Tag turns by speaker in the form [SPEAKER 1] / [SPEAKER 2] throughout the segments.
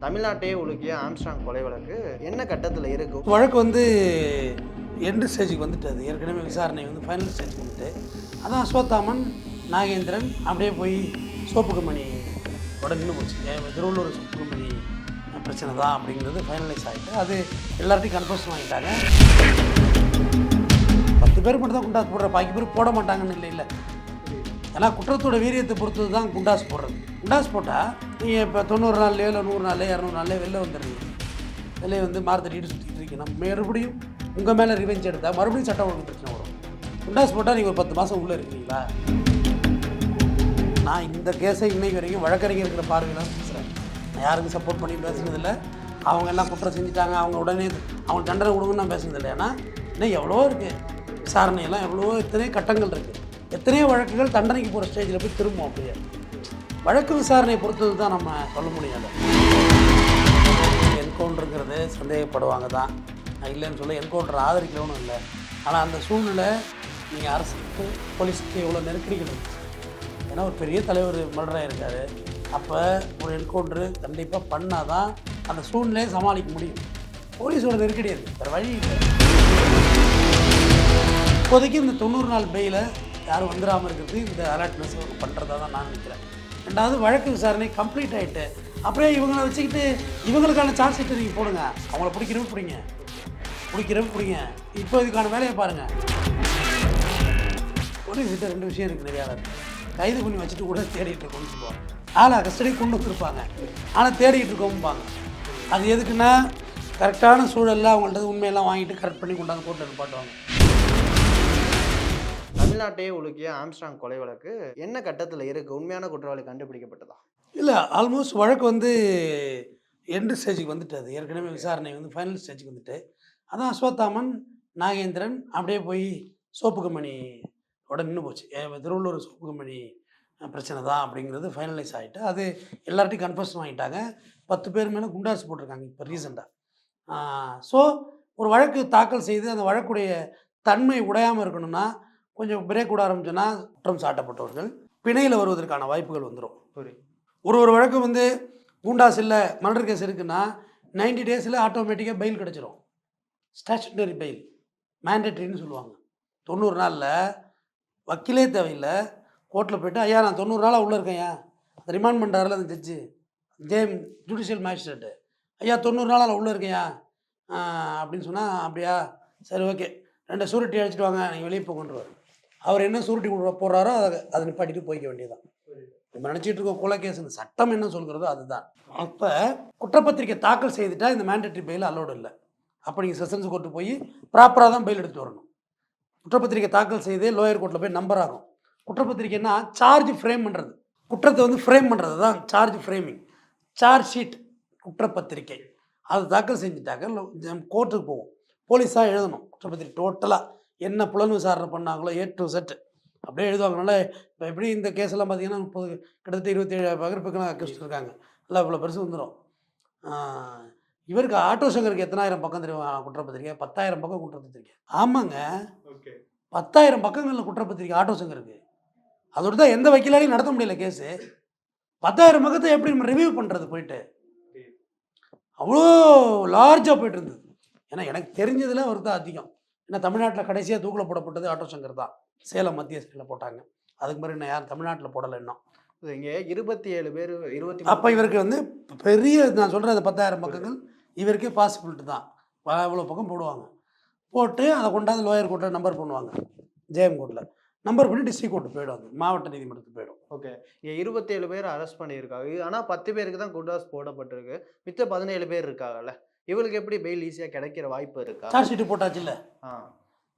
[SPEAKER 1] தமிழ்நாட்டையே உலுக்கிய ஆம்ஸ்ட்ராங் கொலை வழக்கு என்ன கட்டத்தில் இருக்கும்?
[SPEAKER 2] வழக்கு வந்து எண்டு ஸ்டேஜுக்கு வந்துட்டு அது ஏற்கனவே விசாரணை வந்து ஃபைனல் ஸ்டேஜுக்கு வந்துட்டு. அதான் அஸ்வத்தாமன் நாகேந்திரன் அப்படியே போய் சோப்புக்குமணி உடனே போச்சு. திருவள்ளூர் சோப்பு பிரச்சனை தான் அப்படிங்கிறது ஃபைனலைஸ் ஆகிட்டு அது எல்லார்ட்டையும் கன்ஃபர்ஷன் வாங்கிட்டாங்க பத்து பேர் மட்டும் தான் கொண்டாந்து போடுற பாக்கி பேர் போட மாட்டாங்கன்னு இல்லை இல்லை. ஏன்னா குற்றத்தோட வீரியத்தை பொறுத்தது தான் குண்டாஸ் போடுறது. குண்டாஸ் போட்டால் நீங்கள் இப்போ தொண்ணூறு நாள்லையோ இல்லை நூறு நாள்லையோ இரநூறு நாள்லையோ வெளில வந்துடுறீங்க. வெளியே வந்து மாறுதட்டிட்டு சுற்றிட்டு நம்ம மறுபடியும் உங்கள் மேலே ரிவெஞ்ச் எடுத்தால் மறுபடியும் சட்டம் ஒழுங்கு பிரச்சனை வரும். குண்டாஸ் போட்டால் நீங்கள் ஒரு பத்து மாதம் உள்ளே இருக்கிறீங்களா நான் இந்த கேஸை இன்னைக்கு வரைக்கும் வழக்கறிஞர் இருக்கிற பார்வையில் பேசுகிறேன் நான் யாருக்கும் சப்போர்ட் பண்ணி பேசுனதில்லை. அவங்க எல்லாம் குற்றம் செஞ்சுட்டாங்க. அவங்க உடனே அவங்க தண்டனை கொடுங்கன்னு நான் பேசுனதில்லை. ஏன்னா இன்னும் எவ்வளோ இருக்குது விசாரணையெல்லாம் எவ்வளோ இத்தனை கட்டங்கள் இருக்குது எத்தனையோ வழக்குகள் தண்டனைக்கு போகிற ஸ்டேஜில் போய் திரும்பும் அப்படியே. வழக்கு விசாரணையை பொறுத்தது தான் நம்ம சொல்ல முடியாது என்கவுண்டருங்கிறது சந்தேகப்படுவாங்க தான். நான் இல்லைன்னு சொல்ல என்கவுண்டர் ஆதரிக்கலன்னு இல்லை. ஆனால் அந்த சூழ்நிலை நீங்கள் அரசுக்கு போலீஸுக்கு எவ்வளோ நெருக்கடிகள் இருக்கு. ஏன்னா ஒரு பெரிய தலைவர் மல்டராக இருக்கார். அப்போ ஒரு என்கவுண்டரு கண்டிப்பாக பண்ணால் தான் அந்த சூழ்நிலையை சமாளிக்க முடியும். போலீஸோட நெருக்கடி இருக்குது வேறு வழி இல்லை. இப்போதைக்கு இந்த தொண்ணூறு நாள் பெயிலை யாரும் வந்துடாமல் இருக்கிறது இந்த அலர்ட்னஸ் பண்ணுறதா தான் நான் நினைக்கிறேன். ரெண்டாவது வழக்கு விசாரணை கம்ப்ளீட் ஆகிட்டு அப்படியே இவங்களை வச்சுக்கிட்டு இவங்களுக்கான சார்ஜ் ஷீட்டை நீங்கள் போடுங்க. அவங்கள பிடிக்கிறவங்க பிடிங்க. பிடிக்கிறவங்க பிடிங்க. இப்போ இதுக்கான வேலையை பாருங்கள் ஒரு விஷயத்த ரெண்டு விஷயம் இருக்குது நிறையா கைது பண்ணி வச்சுட்டு கூட தேடிட்டு இருக்கோம்னு சொல்லுவாங்க ஆளை கஸ்டடி கொண்டு வந்திருப்பாங்க ஆனால் தேடிட்டு இருக்கோம்பாங்க. அது எதுக்குன்னா கரெக்டான சூழலில் அவங்கள்ட்ட உண்மையெல்லாம் வாங்கிட்டு கரெக்ட் பண்ணி கொண்டாந்து போட்டு நிப்பாட்டுவாங்க.
[SPEAKER 1] தமிழ்நாட்டையே உலுக்கிய ஆம்ஸ்ட்ராங் கொலை வழக்கு என்ன கட்டத்தில் இருக்கு? உண்மையான குற்றவாளி கண்டுபிடிக்கப்பட்டதா?
[SPEAKER 2] இல்லை ஆல்மோஸ்ட் வழக்கு வந்து எண்டு ஸ்டேஜுக்கு வந்துட்டு அது ஏற்கனவே விசாரணை வந்து ஃபைனல் ஸ்டேஜுக்கு வந்துட்டு. அதான் அஸ்வத்தாமன் நாகேந்திரன் அப்படியே போய் சோப்பு கம்பெனி உடனே நின்று போச்சு. திருவள்ளூர் சோப்பு கம்பெனி பிரச்சனை தான் அப்படிங்கிறது ஃபைனலைஸ் ஆகிட்டு அது எல்லார்ட்டையும் கன்ஃபர்ஷன் வாங்கிட்டாங்க. பத்து பேர் மேலே குண்டாஸ் போட்டிருக்காங்க இப்போ ரீசெண்டாக ஸோ ஒரு வழக்கு தாக்கல் செய்து அந்த வழக்குடைய தன்மை உடையாமல் இருக்கணும்னா கொஞ்சம் பிரேக் விட ஆரம்பிச்சோன்னா குற்றம் சாட்டப்பட்டவர்கள். பிணையில் வருவதற்கான வாய்ப்புகள் வந்துடும் ஒரு ஒரு வழக்கு வந்து கூண்டாஸ் இல்லை மர்டர் கேஸ் இருக்குன்னா 90 டேஸில் ஆட்டோமேட்டிக்காக பெயில் கிடச்சிரும். ஸ்டாச்சுட்டரி பெயில் மேண்டேட்ரின்னு சொல்லுவாங்க. தொண்ணூறு நாளில் வக்கீலே தேவையில்லை. கோர்ட்டில் போயிட்டு ஐயா நான் தொண்ணூறு நாளாக உள்ளே இருக்கேன்யா ரிமாண்ட் பண்ணுறாருல அந்த ஜட்ஜு ஜேம் ஜுடிஷியல் மேஜிஸ்ட்ரேட்டு ஐயா தொண்ணூறு நாளாக நான் உள்ளே இருக்கேன்யா ஆஹ் அப்படின்னு சொன்னால் அப்படியா? சரி ஓகே ரெண்டு சூரிட்டி அடிச்சிட்டு வாங்க. நீங்கள் வெளியே போகன்றவர் அவர் என்ன சுருட்டி போடுறாரோ அதை அதை நிப்பாட்டிட்டு போய்க்க வேண்டியதான் நம்ம நினச்சிட்டு இருக்கோம் கொலை சட்டம் என்ன சொல்கிறதோ அதுதான். அப்போ குற்றப்பத்திரிக்கை தாக்கல் செய்துட்டா இந்த மேண்டேட்டரி பெயில் அலோடு இல்லை. அப்போ நீங்கள் செஷன்ஸ் கோர்ட்டு போய் ப்ராப்பராக தான் பெயில் எடுத்துட்டு வரணும். குற்றப்பத்திரிக்கை தாக்கல் செய்து லோயர் கோர்ட்டில் போய் நம்பர் ஆகும். குற்றப்பத்திரிக்கைன்னா சார்ஜ் ஃப்ரேம் பண்ணுறது குற்றத்தை வந்து ஃப்ரேம் பண்ணுறது தான் சார்ஜ் ஃப்ரேமிங் சார்ஜ் ஷீட் குற்றப்பத்திரிக்கை. அதை தாக்கல் செஞ்சுட்டாக்க கோர்ட்டுக்கு போவோம். போலீஸாக எழுதணும். குற்றப்பத்திரிக்கை டோட்டலாக என்ன புலன் விசாரணை பண்ணாங்களோ ஏ டு செட் அப்படியே எழுதுவாங்கனால இப்போ எப்படி இந்த கேஸ் எல்லாம் பார்த்தீங்கன்னா முப்பது கிட்டத்தட்ட இருபத்தேழு பகிர்ப்புக்கெல்லாம் அக்யூஸ்ட் இருக்காங்க. எல்லாம் இவ்வளோ பெருசு வந்துடும் இவருக்கு ஆட்டோ சங்கருக்கு எத்தனாயிரம் பக்கம் தெரியும் குற்றப்பத்திரிக்கை? பத்தாயிரம் பக்கம் குற்றப்பத்திரிக்கை. ஆமாங்க. பத்தாயிரம் பக்கங்களில் குற்றப்பத்திரிக்கை ஆட்டோ சங்கருக்கு. அதோட தான் எந்த வக்கீலாலையும் நடத்த முடியல கேஸு பத்தாயிரம் பக்கத்தை எப்படி நம்ம ரிவ்யூ பண்ணுறது போயிட்டு? அவ்வளோ லார்ஜாக போயிட்டு இருந்தது. ஏன்னா எனக்கு தெரிஞ்சதில் அவர் தான் அதிகம். ஏன்னா தமிழ்நாட்டில் கடைசியாக தூக்கில் போடப்பட்டது ஆட்டோ சங்கர் தான். சேலம் மத்திய சிறையில் போட்டாங்க. அதுக்கு மாதிரி நான் யாரும் தமிழ்நாட்டில் போடலை இன்னும்.
[SPEAKER 1] இங்கே இருபத்தி ஏழு பேர் இருபத்தி
[SPEAKER 2] அப்போ இவருக்கு வந்து பெரிய நான் சொல்கிற அந்த பத்தாயிரம் பக்கங்கள். இவருக்கே பாசிபிலிட்டி தான். இவ்வளோ பக்கம் போடுவாங்க. போட்டு அதை கொண்டாந்து லோயர் கோர்ட்டில் நம்பர் பண்ணுவாங்க. ஜெயம் கோர்ட்டில் நம்பர் பண்ணி டிஸ்ட்ரிக் கோர்ட்டு போயிடும் அது. மாவட்ட நீதிமன்றத்துக்கு போயிடும்.
[SPEAKER 1] ஓகே. இங்கே இருபத்தேழு பேர் அரெஸ்ட் பண்ணியிருக்காங்க. ஆனால் பத்து பேருக்கு தான் குண்டாஸ் போடப்பட்டிருக்கு. மித்த பதினேழு பேர் இருக்காங்கல்ல. இவங்களுக்கு எப்படி பெயில் ஈஸியாக கிடைக்கிற வாய்ப்பு இருக்கா?
[SPEAKER 2] சார்ஜ் ஷீட்டு போட்டாச்சு இல்லை
[SPEAKER 1] ஆ.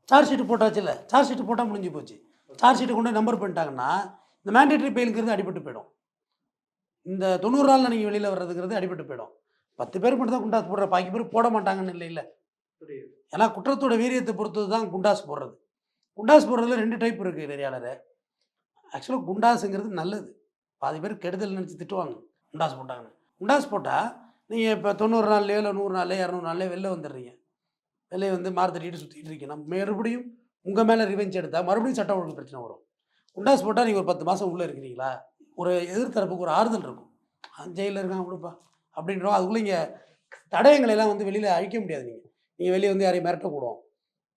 [SPEAKER 2] சார்ஜ் ஷீட்டு போட்டாச்சு இல்லை சார்ஜ் ஷீட்டு போட்டால் முடிஞ்சு போச்சு. சார்ஜ் ஷீட்டு கொண்டு நம்பர் பண்ணிட்டாங்கன்னா இந்த மேண்டேட்டரி பெயிலுங்கிறது அடிபட்டு போயிடும். இந்த தொண்ணூறு நாளில் நீங்கள் வெளியில் வர்றதுங்கிறது அடிபட்டு போயிடும். பத்து பேர் மட்டும் தான் குண்டாஸ் போடுற பாக்கி பேர் போட மாட்டாங்கன்னு இல்லை இல்லை. ஏன்னா குற்றத்தோட வீரியத்தை பொறுத்தது தான் குண்டாஸ் போடுறது. குண்டாஸ் போடுறதுல ரெண்டு டைப் இருக்குது நெறியாளர். ஆக்சுவலாக குண்டாஸுங்கிறது நல்லது. பாதி பேர் கெடுதல் நினச்சி திட்டுவாங்க குண்டாஸ் போட்டாங்கன்னு. குண்டாஸ் போட்டால் நீங்கள் இப்போ தொண்ணூறு நாள்லையோ இல்லை நூறு நாள்லையோ இரநூறு நாள்லையோ வெளில வந்துடுறீங்க. வெளியே வந்து மாறுதட்டிட்டு சுற்றிட்டு இருக்கீங்க. நம்ம மறுபடியும் உங்கள் மேலே ரிவெஞ்ச் எடுத்தால் மறுபடியும் சட்டம் ஒழுங்கு பிரச்சனை வரும். குண்டாஸ் போட்டால் நீங்கள் ஒரு பத்து மாதம் உள்ளே இருக்கிறீங்களா? ஒரு எதிர்த்தரப்புக்கு ஒரு ஆறுதல் இருக்கும். ஜெயிலில் இருக்கான் கொடுப்பா. அப்படின்றோம். அதுக்குள்ளே இங்கே தடயங்களை எல்லாம் வந்து வெளியில் அழிக்க முடியாது நீங்கள் நீங்கள் வெளியே வந்து யாரையும் மிரட்டக்கூடும்.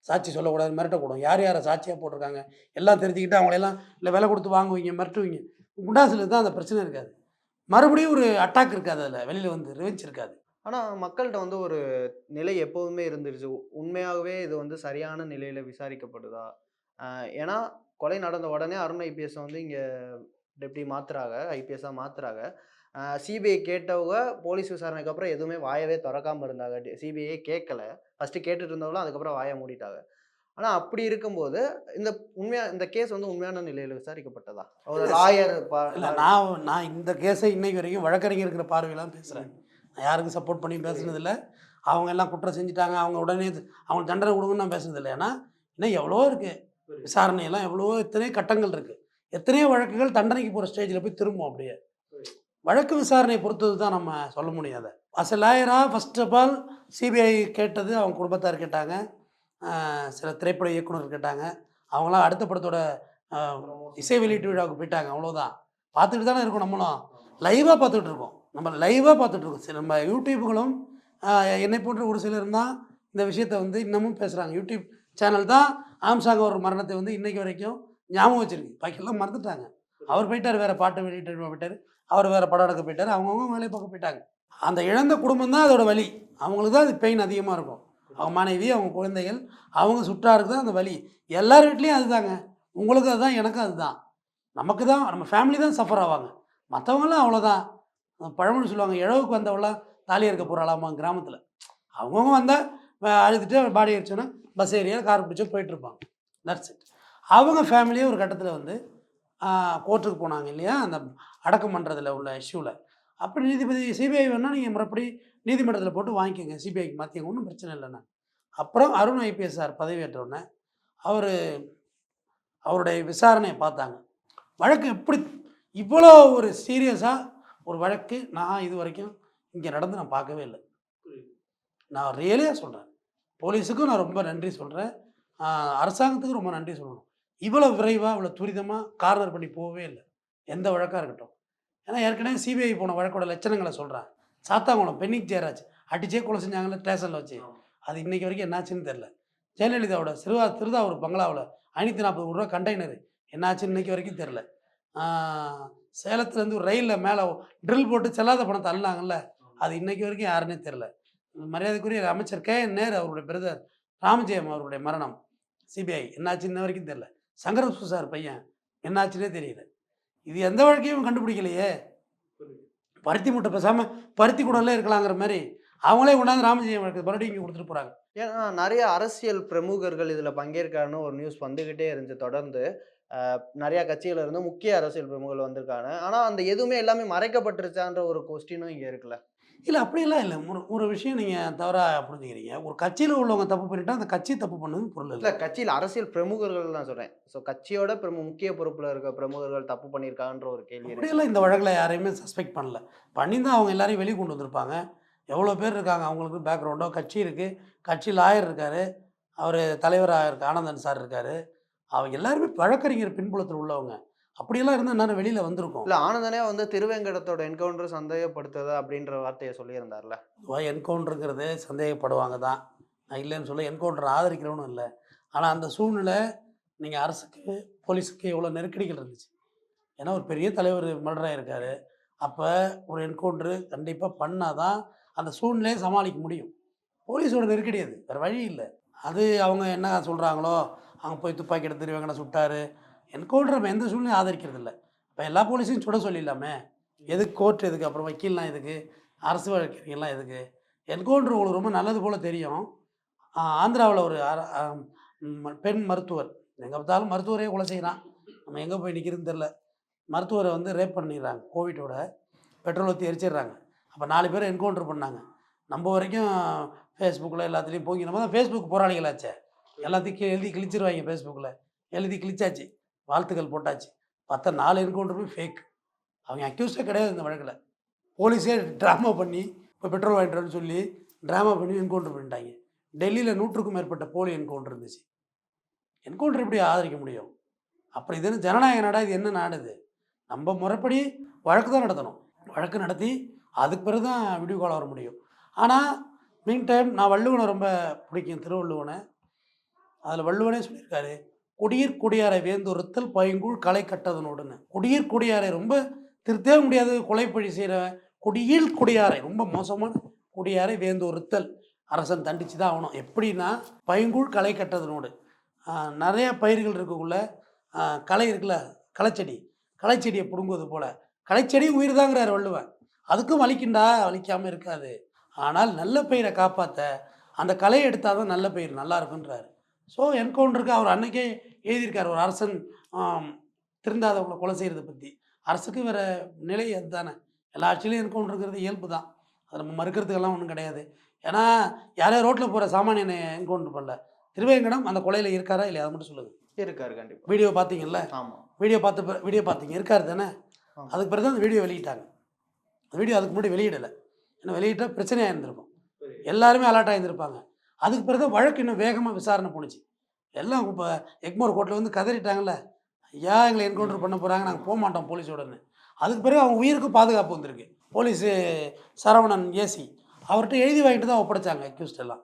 [SPEAKER 2] சாட்சி சொல்லக்கூடாது மிரட்டக்கூடும். யார் யாரை சாட்சியாக போட்டிருக்காங்க? எல்லாம் தெரிஞ்சுக்கிட்டு அவங்களெல்லாம் இல்லை விலை கொடுத்து வாங்குவீங்க மிரட்டுவீங்க. குண்டாசில் தான் அந்த பிரச்சனை இருக்காது. மறுபடியும் ஒரு அட்டாக் இருக்காது அதில் வெளியில் வந்து ரிவெஞ்ச் இருக்காது.
[SPEAKER 1] ஆனால் மக்கள்கிட்ட வந்து ஒரு நிலை எப்போதுமே இருந்துருச்சு. உண்மையாகவே இது வந்து சரியான நிலையில் விசாரிக்கப்படுதா? ஏன்னா கொலை நடந்த உடனே அருண் ஐபிஎஸ் வந்து இங்கே டெப்டி மாத்துறாங்க ஐபிஎஸ்ஸாக மாத்துறாங்க. சிபிஐ கேட்டவங்க போலீஸ் விசாரணைக்கு அப்புறம் எதுவுமே வாயவே திறக்காமல் இருந்தாங்க. சிபிஐ கேட்கல ஃபஸ்ட்டு கேட்டுட்டு இருந்தவங்களும் அதுக்கப்புறம் வாயை மூடிட்டாங்க. ஆனா அப்படி இருக்கும்போது இந்த உண்மையா இந்த கேஸ் வந்து உண்மையான நிலையில விசாரிக்கப்பட்டதா? ஒரு லாயர்
[SPEAKER 2] இல்லை நான் நான் இந்த கேஸை இன்னைக்கு வரைக்கும் வழக்கறிஞர் இருக்கிற பார்வையெல்லாம் பேசுகிறேன் நான் யாருக்கும் சப்போர்ட் பண்ணி பேசுனதில்ல. அவங்க எல்லாம் குற்றம் செஞ்சுட்டாங்க. அவங்க உடனே அவங்க தண்டனை கொடுங்கன்னு நான் பேசுனதில்லை. ஏன்னா இன்னும் எவ்வளவோ இருக்குது விசாரணையெல்லாம் எவ்வளவோ எத்தனையோ கட்டங்கள் இருக்குது எத்தனையோ வழக்குகள் தண்டனைக்கு போகிற ஸ்டேஜில் போய் திரும்பும் அப்படியே. வழக்கு விசாரணையை பொறுத்தது தான் நம்ம சொல்ல முடியாது எ லாயராக ஃபர்ஸ்ட் ஆஃப் ஆல் சிபிஐ கேட்டது அவங்க குடும்பத்தார் கேட்டாங்க. சில திரைப்பட இயக்குனர் கேட்டாங்க. அவங்களாம் அடுத்த படத்தோட இசை வெளியீட்டு விழாவுக்கு போயிட்டாங்க. அவ்வளோதான் பார்த்துட்டு தானே இருக்கோம் நம்மளும். லைவாக பார்த்துட்டு இருக்கோம். நம்ம லைவாக பார்த்துட்டு இருக்கோம். சரி, நம்ம யூடியூப்புகளும் என்னை போன்ற ஒரு சிலர் தான் இந்த விஷயத்தை வந்து இன்னமும் பேசுகிறாங்க யூடியூப் சேனல் தான் ஆம்சாங் ஒரு மரணத்தை வந்து இன்றைக்கு வரைக்கும் ஞாபகம் வச்சுருக்கு. பாக்கியெல்லாம் மறந்துட்டாங்க. அவர் போயிட்டார் வேறு பாட்டு வெளியிட்டு போயிட்டார். அவர் வேறு படம் எடுக்க போயிட்டார். அவங்கவுங்க வேலையை பார்க்க போயிட்டாங்க. அந்த இழந்த குடும்பம் தான் அதோட வலி. அவங்களுக்கு தான் அது பெயின் அதிகமாக இருக்கும். அவங்க மனைவி அவங்க குழந்தைகள் அவங்க சுற்றாருக்கு தான் அந்த வழி எல்லார் வீட்லேயும் அதுதாங்க. உங்களுக்கு அதுதான் எனக்கும் அதுதான். நமக்கு தான் நம்ம ஃபேமிலி தான் சஃபர் ஆவாங்க. மற்றவங்களாம் அவ்வளோதான் பழமொழி சொல்லுவாங்க இழவுக்கு வந்தவளாம் தாலி இருக்க போகிறாளாமா கிராமத்தில். அவங்கவுங்க வந்தால் அழுதுட்டு பாடி அடிச்சோன்னா பஸ் ஏரியா கார் பிடிச்சோ போயிட்டுருப்பாங்க தட்ஸ் இட் அவங்க ஃபேமிலியே ஒரு கட்டத்தில் வந்து கோர்ட்டுக்கு போனாங்க இல்லையா? அந்த அடக்கம் பண்ணுறதுல உள்ள இஷ்யூவில் அப்படி நீதிபதி சிபிஐ வேணால் நீங்கள் முறைப்படி நீதிமன்றத்தில் போட்டு வாங்கிக்கோங்க. சிபிஐக்கு மாற்றிங்க ஒன்றும் பிரச்சனை இல்லைண்ணா. அப்புறம் அருண் ஐபிஎஸ் சார் பதவியேற்றவுடனே அவர் அவருடைய விசாரணையை பார்த்தாங்க. வழக்கு எப்படி? இவ்வளோ ஒரு சீரியஸாக ஒரு வழக்கு நான் இது வரைக்கும் இங்கே நடந்து நான் பார்க்கவே இல்லை. நான் ரியலியாக சொல்கிறேன் போலீஸுக்கும் நான் ரொம்ப நன்றி சொல்கிறேன் அரசாங்கத்துக்கும் ரொம்ப நன்றி சொல்லணும். இவ்வளோ விரைவாக இவ்வளோ துரிதமாக கார்னர் பண்ணி போகவே இல்லை. எந்த வழக்காக இருக்கட்டும். ஏன்னா ஏற்கனவே சிபிஐ போன வழக்கோட லட்சணங்களை சொல்கிறேன் சாத்தாங்குளம் பென்னிக் ஜெயராஜ். அடிச்சே கொலை செஞ்சாங்கல்ல ஸ்டேஷனில் வச்சு. அது இன்னைக்கு வரைக்கும் என்னாச்சுன்னு தெரில ஜெயலலிதாவோட சிறுவா திருதாவூர் பங்களாவில் ஐநூற்றி நாற்பது ரூபா கண்டெய்னரு. என்னாச்சுன்னு இன்னைக்கு வரைக்கும் தெரில சேலத்துலேருந்து ஒரு ரயிலில் மேலே ட்ரில் போட்டு செல்லாத பணத்தை அள்ளாங்கல்ல அது இன்னைக்கு வரைக்கும் யாருன்னே தெரில மரியாதைக்குரிய அமைச்சர் கே என் நேரு அவருடைய பிரதர் ராமஜெயம் அவருடைய மரணம். சிபிஐ என்னாச்சு இன்ன வரைக்கும் தெரில சங்கர சார் பையன் என்னாச்சுன்னே தெரியல. இது எந்த வழக்கையும் கண்டுபிடிக்கலையே. பருத்தி மூட்டை பேசாமல் பருத்தி கூடல இருக்கலாங்கிற மாதிரி அவங்களே கொண்டாந்து ராமஜெயம் வழக்கு மறுபடியும் இங்கே கொடுத்துட்டு போகிறாங்க
[SPEAKER 1] ஏன்னா நிறைய அரசியல் பிரமுகர்கள் இதில் பங்கேற்காருன்னு ஒரு நியூஸ் வந்துக்கிட்டே இருந்துச்சு தொடர்ந்து. நிறையா கட்சிகள் இருந்து முக்கிய அரசியல் பிரமுகர்கள் வந்திருக்காங்க. ஆனால் அந்த எதுவுமே எல்லாமே மறைக்கப்பட்டுருச்சான்ற ஒரு கொஸ்டினும் இங்கே இருக்குல்ல.
[SPEAKER 2] இல்லை அப்படியெல்லாம் இல்லை. ஒரு ஒரு விஷயம் நீங்கள் தவறாக புரிஞ்சுக்கிறீங்க. ஒரு கட்சியில் உள்ளவங்க தப்பு பண்ணிட்டா அந்த கட்சி தப்பு பண்ணது பொருள்
[SPEAKER 1] இல்ல. கட்சியில அரசியல் பிரமுகர்கள் தான் சொல்றேன். சோ கட்சியோட பிரமு முக்கிய பொறுப்புல இருக்க பிரமுகர்கள் தப்பு பண்ணியிருக்காங்கன்ற ஒரு கேள்வி
[SPEAKER 2] அப்படியெல்லாம் இந்த வழக்கில் யாரையுமே சஸ்பெக்ட் பண்ணல. பண்ணி தான் அவங்க எல்லாரையும் வெளியே கொண்டு வந்திருப்பாங்க. எவ்வளோ பேர் இருக்காங்க? அவங்களுக்கு பேக்ரவுண்டோ கட்சி இருக்குது கட்சி லாயர் இருக்கார். அவர் தலைவராக இருக்க ஆனந்தன் சார் இருக்கார். அவங்க எல்லாருமே வழக்கறிஞர் பின்புலத்தில் உள்ளவங்க. அப்படியெல்லாம் இருந்தால் நான் வெளியில் வந்திருக்கோம்.
[SPEAKER 1] இல்ல ஆனந்தனே வந்து திருவேங்கடத்தோட என்கவுண்டர் சந்தேகப்படுத்துதா அப்படின்ற வார்த்தையை சொல்லியிருந்தார்ல.
[SPEAKER 2] என்கவுண்டருங்கிறது சந்தேகப்படுவாங்க தான். நான் இல்லைன்னு சொல்ல என்கவுண்டர் ஆதரிக்கிறவனும் இல்லை. ஆனால் அந்த சூழ்நிலை நீங்கள் அரசுக்கு போலீஸுக்கு எவ்வளோ நெருக்கடிகள் இருந்துச்சு. ஏன்னா ஒரு பெரிய தலைவர் மர்டர் ஆயிருக்காரு அப்போ ஒரு என்கவுண்டரு கண்டிப்பாக பண்ணால் தான் அந்த சூழ்நிலையை சமாளிக்க முடியும். போலீஸோட நெருக்கடி அது. வேறு வழி இல்லை. அது அவங்க என்ன சொல்கிறாங்களோ அவங்க போய் துப்பாக்கி எடுத்து திருவேங்கட சுட்டாரு. என்கவுண்டர் நம்ம எந்த சூழ்நிலையும் ஆதரிக்கிறது இல்லை இப்போ எல்லா போலீஸையும் சுட சொல்லிடலாமே. எதுக்கு கோர்ட் எதுக்கு? அப்புறம் வக்கீல்லாம் எதுக்கு? அரசு வழக்கறிஞர்லாம் எதுக்கு? என்கவுண்டர் உங்களுக்கு ரொம்ப நல்லது போல் தெரியும். ஆந்திராவில் ஒரு பெண் மருத்துவர். எங்கே பார்த்தாலும் மருத்துவரே கொலை செய்கிறான் நம்ம எங்கே போய் நிற்கிறதுன்னு தெரில மருத்துவரை வந்து ரேப் பண்ணிடுறாங்க. கோவிட்டோட பெட்ரோல் ஊற்றி எரிச்சிடுறாங்க. அப்போ நாலு பேர் என்கவுண்டர் பண்ணாங்க. நம்ம வரைக்கும் ஃபேஸ்புக்கில் எல்லாத்துலேயும் போங்கி நம்ம தான் ஃபேஸ்புக் போராளிகளாச்சே. எல்லாத்தையும் எழுதி கிழிச்சிருவாங்க ஃபேஸ்புக்கில் எழுதி கிழிச்சாச்சு. வாழ்த்துக்கள் போட்டாச்சு. பார்த்தா நாலு என்கவுண்டருமே ஃபேக் அவங்க அக்யூஸ்டே கிடையாது இந்த வழக்கில். போலீஸே ட்ராமா பண்ணி இப்போ பெட்ரோல் வாங்கிட்டுறேன்னு சொல்லி ட்ராமா பண்ணி என்கவுண்டர் பண்ணிட்டாங்க. டெல்லியில் நூற்றுக்கும் மேற்பட்ட போலி என்கவுண்டர் இருந்துச்சு. என்கவுண்டர் எப்படி ஆதரிக்க முடியும்? அப்புறம் இது ஜனநாயக நாடா? இது என்ன நாடு இது? நம்ம முறைப்படி வழக்கு தான் நடத்தணும். வழக்கு நடத்தி அதுக்கு பிறகு தான் வீடியோ கால் வர முடியும். ஆனால் மீன் டைம் நான் வள்ளுவனை ரொம்ப பிடிக்கும். திருவள்ளுவனை. அதில் வள்ளுவனே சொல்லியிருக்காரு கொடியர் குடியாரை வேந்துறுத்தல் பைங்குள் களை கட்டதனோடுன்னு. கொடியர் குடியாரை ரொம்ப திருத்தவே முடியாது. கொலைப்பழி செய்கிற கொடியில் குடியாரை ரொம்ப மோசமான குடியாரை வேந்துறுத்தல் அரசன் தண்டிச்சு தான் ஆகணும். எப்படின்னா பைங்குள் களை கட்டதனோடு. நிறையா பயிர்கள் இருக்கக்குள்ள களை இருக்குல்ல களைச்செடி. களைச்செடியை பிடுங்குவது போல. களைச்செடி உயிர் தாங்கிறார் வள்ளுவன் அதுக்கும் வலிக்குண்டா? வலிக்காமல் இருக்காது. ஆனால் நல்ல பயிரை காப்பாற்ற அந்த களையை எடுத்தால் தான் நல்ல பயிர் நல்லா இருக்குன்றாரு. ஸோ என்கவுண்டருக்கு அவர் அன்னைக்கே எழுதியிருக்கார். ஒரு அரசன் திருந்தாதவங்களை கொலை செய்கிறத பற்றி அரசுக்கு வேறு நிலை அதுதானே. எல்லா ஆட்சியிலையும் என்கவுண்டருங்கிறது இயல்பு தான். அதை நம்ம மறுக்கிறதுக்கெல்லாம் ஒன்றும் கிடையாது. ஏன்னா யாரையோ ரோட்டில் போகிற சாமானியனை என்கவுண்டர் பண்ணல. திருவேங்கடம் அந்த கொலையில் இருக்காரா இல்லையா? அதை மட்டும் சொல்லுங்கள்
[SPEAKER 1] இருக்காரு கண்டிப்பா.
[SPEAKER 2] வீடியோ பார்த்தீங்கல்ல?
[SPEAKER 1] ஆமா.
[SPEAKER 2] வீடியோ பார்த்த வீடியோ பார்த்தீங்க. இருக்காரு தானே. அதுக்கு பிறகு தான் அந்த வீடியோ வெளியிட்டாங்க. அந்த வீடியோ அதுக்கு முன்னாடி வெளியிடலை. ஏன்னா வெளியிட்டா பிரச்சனையாக இருந்திருக்கும். எல்லாருமே அலர்ட் ஆகியிருந்திருப்பாங்க அதுக்கு பிறகு வழக்கு இன்னும் வேகமாக விசாரணை போணுச்சு. எல்லாம் இப்போ எக்மோர் கோர்ட்டில் வந்து கதறிட்டாங்கல்ல ஐயா எங்களை என்கவுண்டர் பண்ண போகிறாங்க நாங்கள் போக மாட்டோம் போலீஸோடன்னு. அதுக்கு பிறகு அவங்க உயிருக்கும் பாதுகாப்பு வந்திருக்கு. போலீஸு சரவணன் ஏசி அவர்கிட்ட எழுதி வாங்கிட்டு தான் ஒப்படைச்சாங்க அக்யூஸ்ட் எல்லாம்.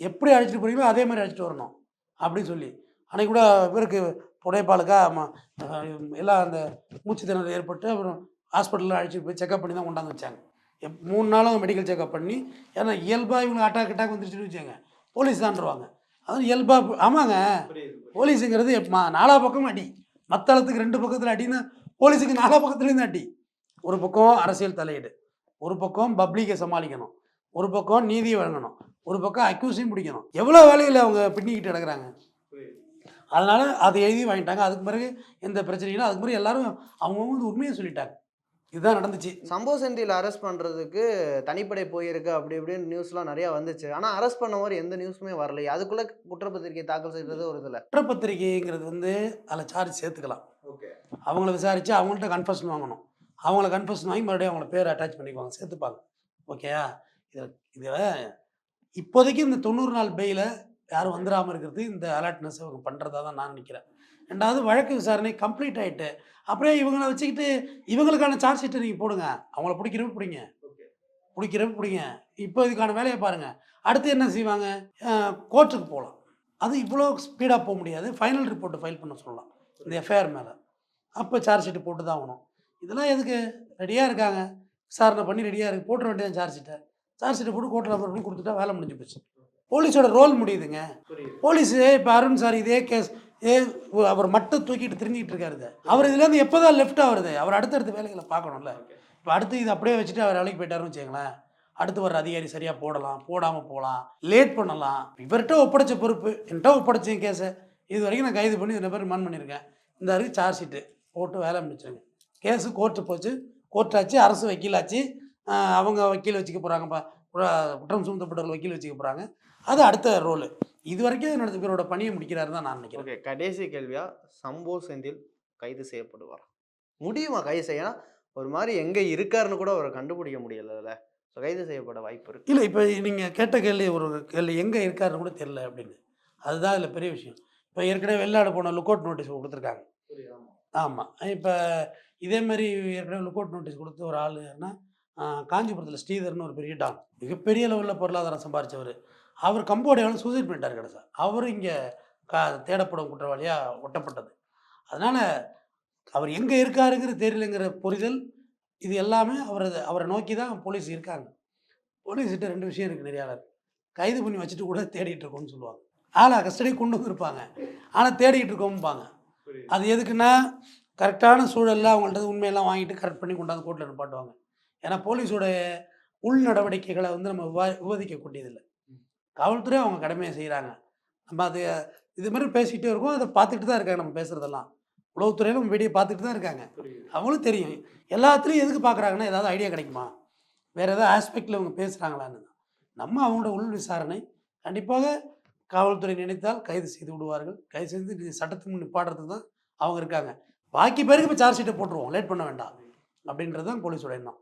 [SPEAKER 2] எப்படி அழைச்சிட்டு போகிறீங்களோ அதே மாதிரி அழைச்சிட்டு வரணும் அப்படின்னு சொல்லி. அன்றைக்கி கூட இவருக்கு புடைப்பாளுக்கா ம- எல்லாம் அந்த மூச்சு திணறல் ஏற்பட்டு அப்புறம் ஹாஸ்பிட்டலில் அழைச்சிட்டு போய் செக்அப் பண்ணி தான் கொண்டாந்து வச்சாங்க. மூணு நாளும் மெடிக்கல் செக்அப் பண்ணி ஏன்னா இயல்பாக இவங்க அட்டாக் அட்டாக் வந்துருச்சுன்னு வச்சாங்க போலீஸ் தான்ருவாங்க அதுவும் இயல்பாக ஆமாங்க. போலீஸுங்கிறது எப்பமா நாலா பக்கமும் அடி. மத்தளத்துக்கு ரெண்டு பக்கத்தில் அடின்னா போலீஸுக்கு நாலா பக்கத்துலேருந்து அடி. ஒரு பக்கம் அரசியல் தலையீடு. ஒரு பக்கம் பப்ளிக்கை சமாளிக்கணும். ஒரு பக்கம் நீதியை வழங்கணும். ஒரு பக்கம் அக்யூஸையும் பிடிக்கணும். எவ்வளோ வேலையில் அவங்க பின்னிக்கிட்டு கிடக்குறாங்க அதனால் அதை எழுதி வாங்கிட்டாங்க. அதுக்கு பிறகு எந்த பிரச்சனையும் அதுக்கு பிறகு எல்லாரும் அவங்கவுங்க வந்து உண்மையை சொல்லிட்டாங்க. இதுதான் நடந்துச்சு.
[SPEAKER 1] சம்பவ செந்தில் அரெஸ்ட் பண்றதுக்கு தனிப்படை போயிருக்கு அப்படி இப்படின்னு நியூஸ்லாம் நிறைய வந்துச்சு. ஆனா அரெஸ்ட் பண்ண மாதிரி எந்த நியூஸுமே வரலையே. அதுக்குள்ள குற்றப்பத்திரிக்கை தாக்கல் செய்யறது ஒரு இதுல.
[SPEAKER 2] குற்றப்பத்திரிகைங்கிறது வந்து அதில் சார்ஜ் சேர்த்துக்கலாம்.
[SPEAKER 1] ஓகே.
[SPEAKER 2] அவங்கள விசாரித்து அவங்கள்ட்ட கன்ஃபர்ஷன் வாங்கணும். அவங்கள கன்ஃபர்ஷன் வாங்கி மறுபடியும் அவங்கள பேர் அட்டாச் பண்ணிக்குவாங்க. சேர்த்துப்பாங்க. ஓகேயா இதில் இதில் இப்போதைக்கு இந்த தொண்ணூறு நாள் பெயில யாரும் வந்துடாமல் இருக்கிறது இந்த அலர்ட்னஸ் இவங்க பண்ணுறதா தான் நான் நினைக்கிறேன். ரெண்டாவது வழக்கு விசாரணை கம்ப்ளீட் ஆகிட்டு அப்படியே இவங்கள வச்சுக்கிட்டு இவங்களுக்கான சார்ஜ் ஷீட்டை நீங்கள் போடுங்க. அவங்கள பிடிக்கிறப்ப பிடிங்க. பிடிக்கிறப்ப பிடிங்க. இப்போ இதுக்கான வேலையை பாருங்கள் அடுத்து என்ன செய்வாங்க? கோர்ட்டுக்கு போகலாம் அது இவ்வளோ ஸ்பீடாக போக முடியாது. ஃபைனல் ரிப்போர்ட் ஃபைல் பண்ண சொல்லலாம். இந்த எஃப்ஐஆர் மேலே. அப்போ சார்ஜ் ஷீட்டு போட்டு தான் ஆகணும். இதெல்லாம் எதுக்கு? ரெடியாக இருக்காங்க. விசாரணை பண்ணி ரெடியாக இருக்கு. போட்டுற வேண்டியது சார்ஜ் ஷீட்டை சார்ஜ் ஷீட்டை போட்டு கோர்ட்டில் அப்புறம் பண்ணி கொடுத்துட்டா வேலை முடிஞ்சு போச்சு. போலீஸோட ரோல் முடியுதுங்க. போலீஸு இப்போ அருண் சார் இதே கேஸ் ஏ அவர் மட்டும் தூக்கிட்டு திரிஞ்சிட்டு இருக்காரு அவர் இதுலேருந்து எப்போ தான் லெஃப்ட் ஆகுறது? அவர் அடுத்தடுத்த வேலைகளை பார்க்கணும்ல. இப்போ அடுத்து இது அப்படியே வச்சுட்டு அவர் வேலைக்கு போயிட்டாருன்னு வச்சுங்களேன் அடுத்து வர அதிகாரி சரியாக போடலாம் போடாமல் போகலாம் லேட் பண்ணலாம். இவர்கிட்ட ஒப்படைச்ச பொறுப்பு என்கிட்ட ஒப்படைச்ச கேஸை இது வரைக்கும் நான் கைது பண்ணி இந்த பேர் மன் பண்ணியிருக்கேன். இந்த வரைக்கும் சார்ஜ் ஷீட்டு போட்டு வேலை முடிச்சிருங்க. கேஸு கோர்ட்டு போச்சு. கோர்ட்டாச்சு அரசு வக்கீலாச்சு அவங்க வக்கீல் வச்சுக்க போகிறாங்கப்பா குற்றம் சுமத்தப்பட்டவர்கள் வக்கீல் வச்சுக்க போகிறாங்க அது அடுத்த ரோலு இது வரைக்கும் என்னோட இவரோட பணியை முடிக்கிறாரு தான் நான் நினைக்கிறேன்.
[SPEAKER 1] ஓகே கடைசி கேள்வியா? சம்போ செந்தில் கைது செய்யப்படுவாரா? முடியுமா கைது செய்ய? ஏன்னா ஒரு மாதிரி எங்க இருக்காருன்னு கூட அவரை கண்டுபிடிக்க முடியல ஸோ கைது செய்யப்பட வாய்ப்பு இருக்கு.
[SPEAKER 2] இல்லை இப்போ நீங்கள் கேட்ட கேள்வி ஒரு கேள்வி எங்கே இருக்காருன்னு கூட தெரில அப்படின்னு. அதுதான் இதில் பெரிய விஷயம். இப்போ ஏற்கனவே வெளிநாடு போன லுக்கவுட் நோட்டீஸ் கொடுத்துருக்காங்க. ஆமாம் இப்போ இதே மாதிரி ஏற்கனவே லுக்கவுட் நோட்டீஸ் கொடுத்த ஒரு ஆள் யாருன்னா ஆஹ், காஞ்சிபுரத்தில் ஸ்ரீதர்னு ஒரு பெரிய டான் மிகப்பெரிய லெவலில் பொருளாதாரம் சம்பாரிச்சவர். அவர் கம்போடியாவில் சூசைட் பண்ணிட்டார் கடைசா அவர் இங்கே கா தேடப்படும் குற்றவாளியாக ஒட்டப்பட்டது. அதனால் அவர் எங்கே இருக்காருங்கிறது தெரியலங்கிற புரிதல் இது எல்லாமே அவரது அவரை நோக்கி தான் போலீஸ் இருக்காங்க. போலீஸ்கிட்ட ரெண்டு விஷயம் இருக்குது நிறையா கைது பண்ணி வச்சுட்டு கூட தேடிட்டு இருக்கோம்னு சொல்லுவாங்க. ஆளா கஸ்டடி கொண்டு வந்திருப்பாங்க. ஆனால் தேடிட்டு இருக்கோம்பாங்க. அது எதுக்குன்னா கரெக்டான சூழலில் அவங்கள்ட்ட உண்மையெல்லாம் வாங்கிட்டு கரெக்ட் பண்ணி கொண்டாந்து கோர்ட்டில் நிப்பாட்டுவாங்க. ஏன்னா போலீஸோட உள் நடவடிக்கைகளை வந்து நம்ம விவா விவாதிக்கக்கூடியதில்லை. காவல்துறை அவங்க கடமையை செய்கிறாங்க நம்ம அது இது மாதிரி பேசிக்கிட்டே இருக்கோம். அதை பார்த்துக்கிட்டு தான் இருக்காங்க நம்ம பேசுகிறதெல்லாம் உளவுத்துறையில் நம்ம வீடியோ பார்த்துக்கிட்டு தான் இருக்காங்க. அவங்களும் தெரியும். எல்லாத்துலேயும் எதுக்கு பார்க்குறாங்கன்னா ஏதாவது ஐடியா கிடைக்குமா? வேறு ஏதாவது ஆஸ்பெக்டில் இவங்க பேசுகிறாங்களான்னு நம்ம அவங்களோட உள் விசாரணை கண்டிப்பாக காவல்துறை நினைத்தால் கைது செய்து விடுவார்கள். கைது செய்து சட்டத்தின் நிப்பாடுறதுக்கு தான் அவங்க இருக்காங்க. பாக்கி பேருக்கு இப்போ சார்ஜ் ஷீட்டை போட்டுருவோம். லேட் பண்ண வேண்டாம். அப்படின்றது தான் போலீஸோட எண்ணம்.